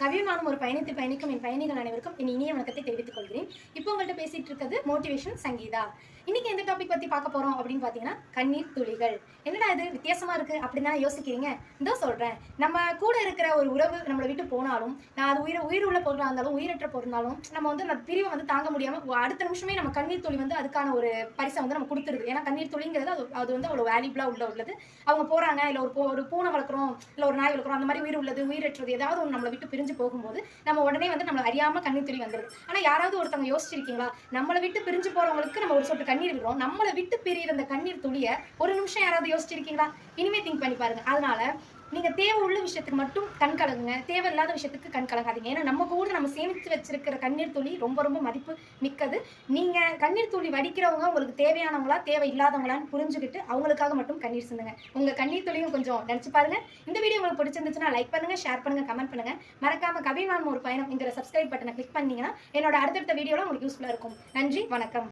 கவியனானும் ஒரு பயணத்தில் பயணிக்கும் என் பயணிகள் அனைவருக்கும் என் இனிய வணக்கத்தை தெரிவித்துக் கொள்கிறேன். இப்போ உங்கள்கிட்ட பேசிட்டு இருக்கிறது மோட்டிவேஷன் சங்கீதா. இன்னைக்கு எந்த டாபிக் பத்தி பார்க்க போறோம் அப்படின்னு பாத்தீங்கன்னா கண்ணீர் துளிகள். என்னடா இது? வித்தியாசமா இருக்கு அப்படின்னு தான் யோசிக்கிறீங்க? இதோ சொல்றேன். நம்ம கூட இருக்கிற ஒரு உறவு நம்மளை விட்டு போனாலும் நான் அது உயிர் உயிர் உள்ள பொருளாக இருந்தாலும் உயிரற்ற பொருளாலும் நம்ம வந்து அந்த பிரிவை வந்து தாங்க முடியாம அடுத்த நிமிஷமே நம்ம கண்ணீர் துளி வந்து அதுக்கான ஒரு பரிசை வந்து நம்ம கொடுத்துருது. ஏன்னா கண்ணீர் துளிங்கிறது அது அது வந்து அவ்வளோ வேல்யூபிளா உள்ள உள்ளது. அவங்க போறாங்க இல்ல ஒரு ஒரு பூனை வளர்க்குறோம் இல்ல ஒரு நாய் வளர்க்குறோம் அந்த மாதிரி உயிர் உள்ளது உயிரற்றது ஏதாவது ஒன்று நம்மளை விட்டு பிரிஞ்சு போகும்போது நம்ம உடனே வந்து நம்மளை அறியாம கண்ணீர் துளி வந்துடுது ஆனா யாராவது ஒருத்தவங்க யோசிச்சிருக்கீங்களா? நம்மளை விட்டு பிரிஞ்சு போறவங்களுக்கு நம்ம ஒரு சொட்டு கண்ணீர் விடுறோம். நம்மளை விட்டு பிரியிற அந்த கண்ணீர் துளியை ஒரு நிமிஷம் யாராவது யோசிச்சிருக்கீங்களா? இனிமே திங்க் பண்ணி பாருங்க. அதனால நீங்க தேவை உள்ள விஷயத்துக்கு மட்டும் கண் கலங்குங்க. தேவையில்லாத விஷயத்துக்கு கண் கலங்காதீங்க. ஏன்னா நம்ம கூட நம்ம சேமித்து வச்சிருக்கிற கண்ணீர் துளி ரொம்ப ரொம்ப மதிப்பு மிக்கது. நீங்க கண்ணீர் துளி வடிக்கிறவங்க உங்களுக்கு தேவையானவங்களா தேவை இல்லாதவங்களான்னு புரிஞ்சுக்கிட்டு அவங்களுக்காக மட்டும் கண்ணீர் சிந்துங்க. உங்க கண்ணீர் துளியும் கொஞ்சம் நினைச்சு பாருங்க. இந்த வீடியோ உங்களுக்கு பிடிச்சிருந்துச்சுன்னா லைக் பண்ணுங்க ஷேர் பண்ணுங்க கமெண்ட் பண்ணுங்க. மறக்காம கவிவான் ஒரு பயணம் என்கிற சப்ஸ்கிரைப் பட்டனை கிளிக் பண்ணீங்கன்னா என்னோட அடுத்தடுத்த வீடியோல உங்களுக்கு யூஸ்ஃபுல்லா இருக்கும். நன்றி வணக்கம்.